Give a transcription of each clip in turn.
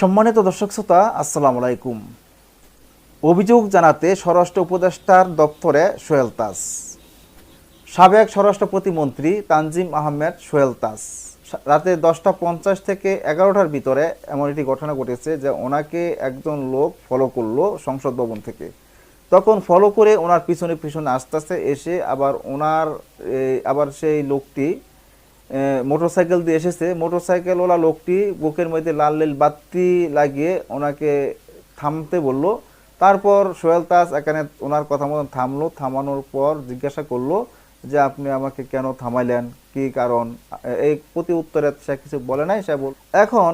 সম্মানিত দর্শক শ্রোতা, আসসালামু আলাইকুম। অভিযোগ জানাতে স্বরাষ্ট্র উপদেষ্টার দপ্তরে সোহেল তাজ সাবেক স্বরাষ্ট্র প্রতিমন্ত্রী তানজিম আহমেদ সোহেল তাস। রাতে দশটা পঞ্চাশ থেকে এগারোটার ভিতরে এমন একটি ঘটনা ঘটেছে যে ওনাকে একজন লোক ফলো করল সংসদ ভবন থেকে। তখন ফলো করে ওনার পিছনে পিছনে আস্তে আস্তে এসে আবার ওনার আবার সেই লোকটি মোটরসাইকেল দিয়ে এসেছে। মোটরসাইকেলওয়ালা লোকটি বুকের মধ্যে লাল নীল বাতি লাগিয়ে ওনাকে থামতে বলল। তারপর সোহেল তাস এখানে ওনার কথা মতন থামলো। থামানোর পর জিজ্ঞাসা করল যে, আপনি আমাকে কেন থামাইলেন? কি কারণ? এই প্রতি উত্তরে সে কিছু বলে নাই, সে বল এখন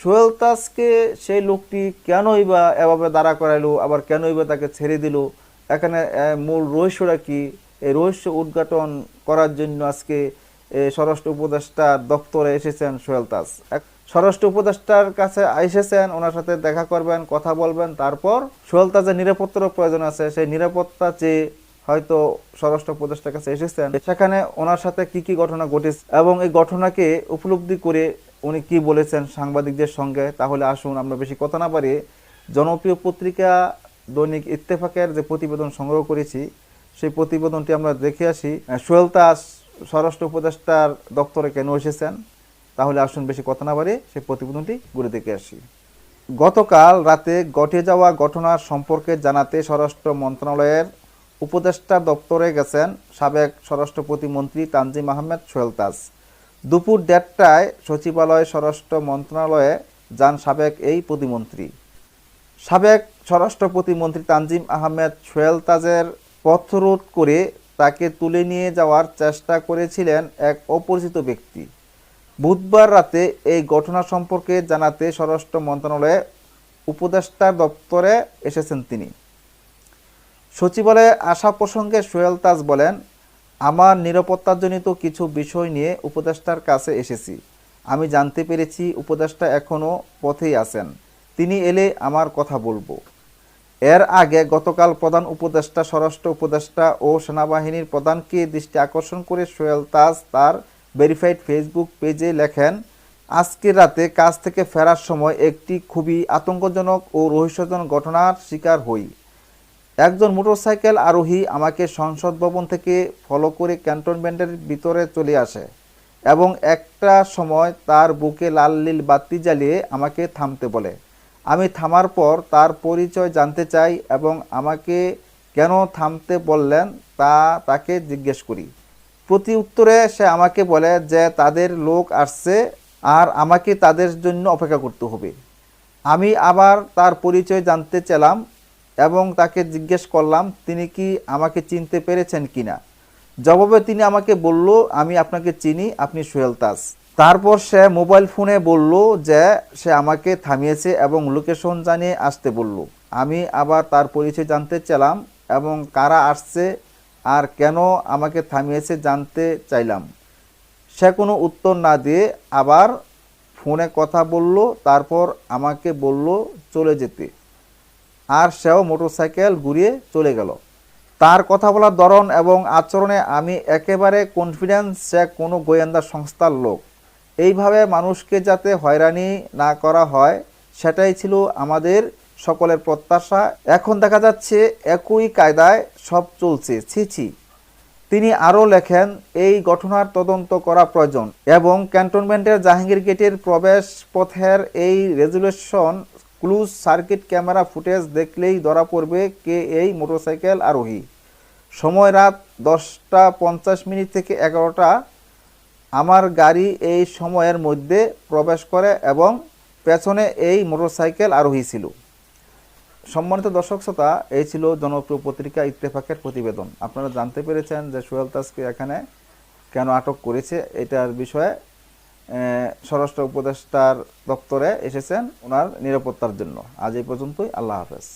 সোহেল তাসকে সেই লোকটি কেনই বা এভাবে দাঁড়া করাইলো, আবার কেনই বা তাকে ছেড়ে দিল? এখানে মূল রহস্যটা কি? এই রহস্য উদ্ঘাটন করার জন্য আজকে স্বরাষ্ট্র উপদেষ্টা দপ্তরে এসেছেন সোহেল তাজ। স্বরাষ্ট্র উপদেষ্টার কাছে এসেছেন, ওনার সাথে দেখা করবেন, কথা বলবেন, তারপর সোহেল তাজের নিরাপত্তারও প্রয়োজন আছে। সেই নিরাপত্তা চেয়ে হয়তো স্বরাষ্ট্র উপদেষ্টার কাছে এসেছেন। সেখানে ওনার সাথে কি কি ঘটনা ঘটেছে এবং এই ঘটনাকে উপলব্ধি করে উনি কি বলেছেন সাংবাদিকদের সঙ্গে, তাহলে আসুন আমরা বেশি কথা না পারি জনপ্রিয় পত্রিকা দৈনিক ইত্তেফাকের যে প্রতিবেদন সংগ্রহ করেছি, সেই প্রতিবেদনটি আমরা দেখে আসি। সোহেল তাজ স্বরাষ্ট্র উপদেষ্টার দপ্তরে কেন এসেছেন? তাহলে আসুন বেশি কথা না পারে সেই প্রতিবেদনটি ঘুরে দেখে আসি। গতকাল রাতে ঘটে যাওয়া ঘটনার সম্পর্কে জানাতে স্বরাষ্ট্র মন্ত্রণালয়ের উপদেষ্টা দপ্তরে গেছেন সাবেক স্বরাষ্ট্র প্রতিমন্ত্রী তানজিম আহমেদ সোহেল তাজ দুপুর দেড়টায় সচিবালয় স্বরাষ্ট্র মন্ত্রণালয়ে যান সাবেক এই প্রতিমন্ত্রী। সাবেক স্বরাষ্ট্র প্রতিমন্ত্রী তানজিম আহমেদ সোহেল তাজের পথরোধ করে তাকে তুলে নিয়ে যাওয়ার চেষ্টা করেছিলেন এক অপরিচিত ব্যক্তি। বুধবার রাতে এই ঘটনা সম্পর্কে জানাতে স্বরাষ্ট্র মন্ত্রণালয়ে উপদেষ্টার দপ্তরে এসেছেন তিনি। সচিবালয়ে আসা প্রসঙ্গে সোহেল তাজ বলেন, আমার নিরাপত্তাজনিত কিছু বিষয় নিয়ে উপদেষ্টার কাছে এসেছি। আমি জানতে পেরেছি উপদেষ্টা এখনও পথেই আছেন। তিনি এলে আমার কথা বলব। এর আগে গতকাল প্রধান উপদেষ্টা, স্বরাষ্ট্র উপদেষ্টা ও সেনাবাহিনীর প্রধানকে দৃষ্টি আকর্ষণ করে সোহেল তাজ তার ভেরিফাইড ফেসবুক পেজে লেখেন, আজকের রাতে কাজ থেকে ফেরার সময় একটি খুবই আতঙ্কজনক ও রহস্যজনক ঘটনার শিকার হই। একজন মোটরসাইকেল আরোহী আমাকে সংসদ ভবন থেকে ফলো করে ক্যান্টনমেন্টের ভিতরে চলে আসে এবং একটা সময় তার বুকে লাল নীল বাতি জ্বালিয়ে আমাকে থামতে বলে। আমি থামার পর তার পরিচয় জানতে চাই এবং আমাকে কেন থামতে বললেন তা তাকে জিজ্ঞেস করি। প্রতি উত্তরে সে আমাকে বলে যে তাদের লোক আসছে আর আমাকে তাদের জন্য অপেক্ষা করতে হবে। আমি আবার তার পরিচয় জানতে চাইলাম এবং তাকে জিজ্ঞেস করলাম, তিনি কি আমাকে চিনতে পেরেছেন কিনা? জবাবে তিনি আমাকে বলল, আমি আপনাকে চিনি, আপনি সোহেল তাজ। তারপর সে মোবাইল ফোনে বলল যে সে আমাকে থামিয়েছে এবং লোকেশন জানিয়ে আসতে বলল। আমি আবার তার পরিচয় জানতে চাইলাম এবং কারা আসছে আর কেন আমাকে থামিয়েছে জানতে চাইলাম। সে কোনো উত্তর না দিয়ে আবার ফোনে কথা বলল, তারপর আমাকে বলল চলে যেতে। আর সেও মোটরসাইকেল ঘুরিয়ে চলে গেল। তার কথা বলার ধরন এবং আচরণে আমি একেবারে কনফিডেন্স সে কোনো গোয়েন্দা সংস্থার লোক। এইভাবে মানুষকে যাতে হয়রানি না করা হয়, সেটাই ছিল আমাদের সকলের প্রত্যাশা। এখন দেখা যাচ্ছে একই কায়দায় সব চলছে। ছি ছি। তিনি আরও লেখেন, এই ঘটনার তদন্ত করা প্রয়োজন এবং ক্যান্টনমেন্টের জাহাঙ্গীর গেটের প্রবেশ পথের এই resolution, closed circuit camera footage দেখলেই ধরা পড়বে কে এই মোটরসাইকেল আরোহী। সময় রাত দশটা পঞ্চাশ মিনিট থেকে এগারোটা। আমার গাড়ি এই সময়ের মধ্যে প্রবেশ করে এবং পেছনে এই মোটরসাইকেল আরোহী ছিল। সম্মানিত দর্শক শ্রোতা, এই ছিল জনপ্রিয় পত্রিকা ইত্তেফাকের প্রতিবেদন। আপনারা জানতে পেরেছেন যে সোহেল তাজকে এখানে কেন আটক করেছে এটার বিষয়ে স্বরাষ্ট্র উপদেষ্টার দপ্তরে এসেছেন ওনার নিরাপত্তার জন্য। আজ এই পর্যন্তই, আল্লাহ হাফেজ।